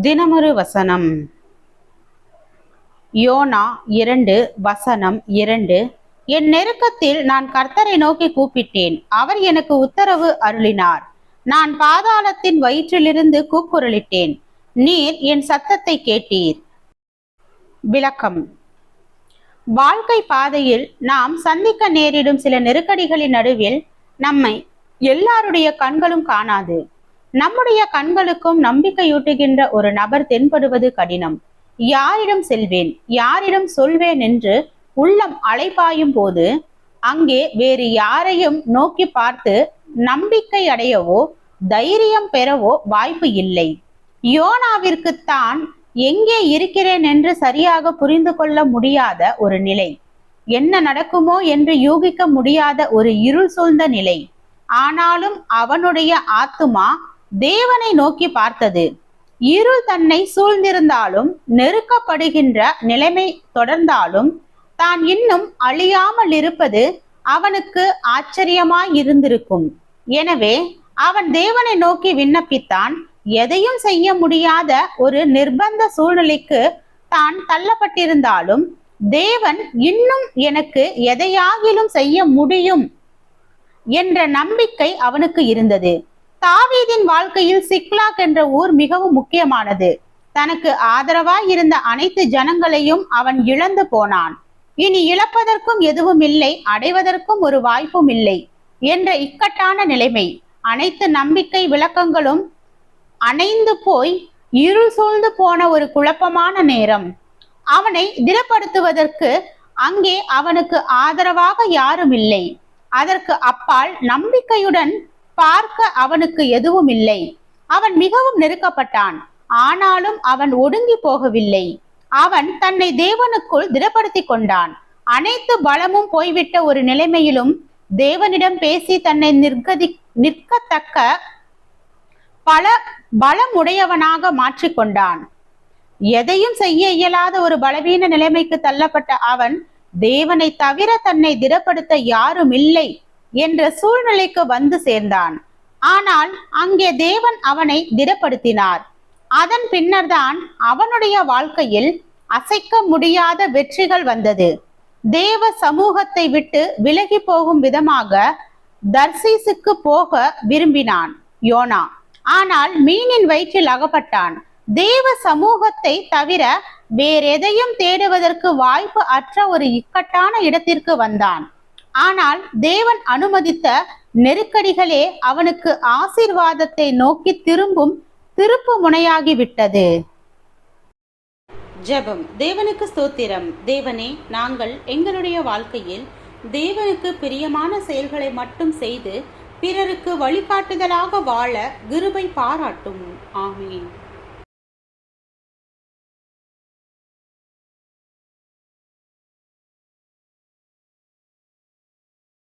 தினமொரு வசனம். யோனா இரண்டு வசனம் இரண்டு. என் நெருக்கத்தில் நான் கர்த்தரை நோக்கி கூப்பிட்டேன். அவர் எனக்கு உத்தரவு அருளினார். நான் பாதாளத்தின் வயிற்றிலிருந்து கூக்குரலிட்டேன். நீர் என் சத்தத்தை கேட்டீர். விளக்கம். வாழ்க்கை பாதையில் நாம் சந்திக்க நேரிடும் சில நெருக்கடிகளின் நடுவில் நம்மை எல்லாருடைய கண்களும் காணாது. நம்முடைய கண்களுக்கும் நம்பிக்கையூட்டுகின்ற ஒரு நபர் தென்படுவது கடினம். யாரிடம் செல்வேன் யாரிடம் சொல்வேன் என்று உள்ளம் அலைபாயும் போது அங்கே வேறு யாரையும் நோக்கி பார்த்து நம்பிக்கை அடையவோ தைரியம் பெறவோ வாய்ப்பு இல்லை. யோனாவிற்குத்தான் எங்கே இருக்கிறேன் என்று சரியாக புரிந்து கொள்ள முடியாத ஒரு நிலை. என்ன நடக்குமோ என்று யூகிக்க முடியாத ஒரு இருள் சூழ்ந்த நிலை. ஆனாலும் அவனுடைய ஆத்துமா தேவனை நோக்கி பார்த்தது. இருள் தன்னை சூழ்ந்திருந்தாலும் நெருக்கப்படுகின்ற நிலைமை தொடர்ந்தாலும் தான் இன்னும் அழியாமல் இருப்பது அவனுக்கு ஆச்சரியமாய் இருந்திருக்கும். எனவே அவன் தேவனை நோக்கி விண்ணப்பித்தான் எதையும் செய்ய முடியாத ஒரு நிர்பந்த சூழ்நிலைக்கு தான் தள்ளப்பட்டிருந்தாலும் தேவன் இன்னும் எனக்கு எதையாகிலும் செய்ய முடியும் என்ற நம்பிக்கை அவனுக்கு இருந்தது. தாவீதின் வாழ்க்கையில் சிக்லாக் என்ற ஊர் மிகவும் முக்கியமானது. தனக்கு ஆதரவாய் இருந்த அனைத்து ஜனங்களையும் அவன் இழந்து போனான். இனி இழப்பதற்கும் எதுவும் இல்லை அடைவதற்கும் ஒரு வாய்ப்பும் இல்லை என்ற இக்கட்டான நிலைமை. அனைத்து நம்பிக்கை விளக்கங்களும் அணைந்து போய் இருள் சூழ்ந்து போன ஒரு குழப்பமான நேரம். அவனை திடப்படுத்துவதற்கு அங்கே அவனுக்கு ஆதரவாக யாரும் இல்லை. அதற்கு அப்பால் நம்பிக்கையுடன் பார்க்க அவனுக்கு எதுவும் இல்லை அவன் மிகவும் நெருக்கப்பட்டான். ஆனாலும் அவன் ஒடுங்கி போகவில்லை. அவன் தன்னை தேவனுக்குள் திடப்படுத்திக் கொண்டான். அனைத்து பலமும் போய்விட்ட ஒரு நிலைமையிலும் தேவனிடம் பேசி தன்னை நிர்கதி நிற்கத்தக்க பல பலம் உடையவனாக மாற்றிக்கொண்டான் எதையும் செய்ய இயலாத ஒரு பலவீன நிலைமைக்கு தள்ளப்பட்ட அவன் தேவனை தவிர தன்னை திடப்படுத்த யாரும் இல்லை. என்ற சூழ்நிலைக்கு வந்து சேர்ந்தான். ஆனால் அங்கே தேவன் அவனை திடப்படுத்தினார். அதன் பின்னர்தான் அவனுடைய வாழ்க்கையில் அசைக்க முடியாத வெற்றிகள் வந்தது. தேவ சமூகத்தை விட்டு விலகி போகும் விதமாக தர்சீசுக்கு போக விரும்பினான் யோனா. ஆனால் மீனின் வயிற்றில் அகப்பட்டான். தேவ சமூகத்தை தவிர வேறெதையும் தேடுவதற்கு வாய்ப்பு அற்ற ஒரு இக்கட்டான இடத்திற்கு வந்தான். ஆனால் தேவன் அனுமதித்த நெருக்கடிகளே அவனுக்கு ஆசீர்வாதத்தை நோக்கி திரும்பும் திருப்பு முனையாகிவிட்டது ஜெபம். தேவனுக்கு ஸ்தோத்திரம். தேவனே நாங்கள் எங்களுடைய வாழ்க்கையில் தேவனுக்கு பிரியமான செயல்களை மட்டும் செய்து பிறருக்கு வழிகாட்டுதலாக வாழ கிருபை பாராட்டும். ஆமீன்.